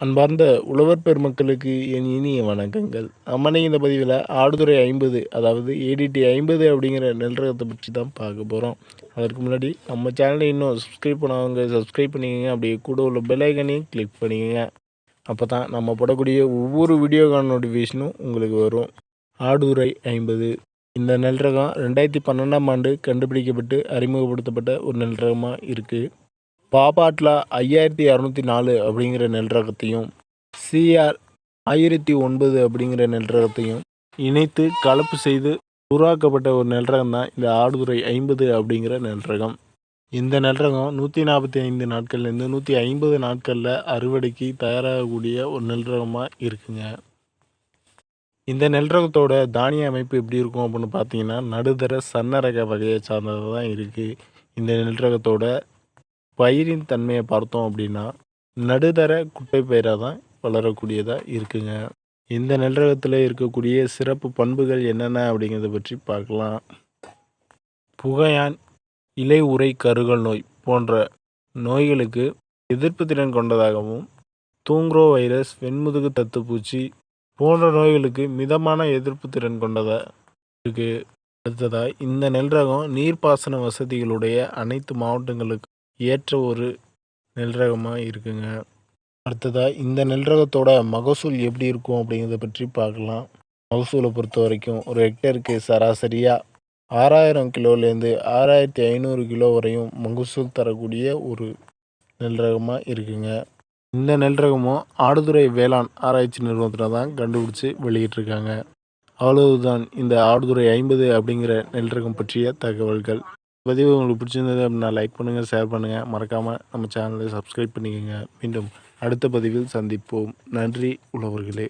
அன்பார்ந்த உழவர் பெருமக்களுக்கு என் இனிய வணக்கங்கள். அம்மனை இந்த பதிவில் ஆடுதுறை ஐம்பது அதாவது ஏடிடி ஐம்பது அப்படிங்கிற நெல் ரகத்தை பற்றி தான் பார்க்க போகிறோம் அதற்கு முன்னாடி நம்ம சேனலை இன்னும் சப்ஸ்கிரைப் பண்ணவங்க சப்ஸ்கிரைப் பண்ணிக்கோங்க. அப்படியே கூட உள்ள பெலைக்கனையும் கிளிக் பண்ணிக்கோங்க. அப்போ தான் நம்ம போடக்கூடிய ஒவ்வொரு வீடியோக்கான நோட்டிஃபிகேஷனும் உங்களுக்கு வரும். ஆடுதுறை ஐம்பது. இந்த நெல் ரகம் ரெண்டாயிரத்தி பன்னெண்டாம் ஆண்டு கண்டுபிடிக்கப்பட்டு அறிமுகப்படுத்தப்பட்ட ஒரு நெல் ரகமாக இருக்குது பாபாட்லா ஐயாயிரத்தி இரநூத்தி நாலு அப்படிங்கிற நெல் ரகத்தையும் சிஆர் ஆயிரத்தி ஒன்பது அப்படிங்கிற நெல் ரகத்தையும் இணைத்து கலப்பு செய்து உருவாக்கப்பட்ட ஒரு நெல் ரகம் தான் இந்த ஆடுதுறை ஐம்பது அப்படிங்கிற நெல் ரகம் இந்த நெல் ரகம் நூற்றி நாற்பத்தி ஐந்து நாட்கள்லேருந்து நூற்றி ஐம்பது நாட்களில் அறுவடைக்கு தயாராகக்கூடிய ஒரு நெல் ரகமாக இருக்குங்க. இந்த நெல் ரகத்தோட தானிய அமைப்பு எப்படி இருக்கும் அப்படின்னு பார்த்தீங்கன்னா நடுதர சன்னரக வகையை சார்ந்தது தான் இருக்குது இந்த நெல் ரகத்தோட பயிரின் தன்மையை பார்த்தோம் அப்படின்னா நடுதர குட்டை பயிராக தான் வளரக்கூடியதாக இருக்குங்க. இந்த நெல் ரகத்தில் இருக்கக்கூடிய சிறப்பு பண்புகள் என்னென்ன அப்படிங்கிறத பற்றி பார்க்கலாம். புகையான் இலை உரை கருகல் நோய் போன்ற நோய்களுக்கு எதிர்ப்பு திறன் கொண்டதாகவும் தூங்க்ரோ வைரஸ் வெண்முதுகு தத்துப்பூச்சி போன்ற நோய்களுக்கு மிதமான எதிர்ப்பு திறன் கொண்டதாக இருக்குது அடுத்ததாக இந்த நெல் ரகம் நீர்ப்பாசன வசதிகளுடைய அனைத்து மாவட்டங்களுக்கு ஏற்ற ஒரு நெல் ரகமாக இருக்குங்க. அடுத்ததாக இந்த நெல் ரகத்தோட மகசூல் எப்படி இருக்கும் அப்படிங்கிறத பற்றி பார்க்கலாம். மகசூலை பொறுத்த வரைக்கும் ஒரு ஹெக்டருக்கு சராசரியாக ஆறாயிரம் கிலோலேருந்து ஆறாயிரத்தி ஐநூறு கிலோ வரையும் மகசூல் தரக்கூடிய ஒரு நெல் ரகமாக இருக்குங்க. இந்த நெல் ரகமும் ஆடுதுறை வேளாண் ஆராய்ச்சி நிறுவனத்தில் தான் கண்டுபிடிச்சி வெளியிட்டிருக்காங்க. அவ்வளவுதான் இந்த ஆடுதுறை ஐம்பது அப்படிங்கிற நெல் ரகம் பற்றிய தகவல்கள். பதிவு உங்களுக்கு பிடிச்சிருந்தது அப்படின்னா லைக் பண்ணுங்கள் ஷேர் பண்ணுங்கள் மறக்காமல் நம்ம சேனலை சப்ஸ்கிரைப் பண்ணிக்கோங்க. மீண்டும் அடுத்த பதிவில் சந்திப்போம். நன்றி உழவர்களே.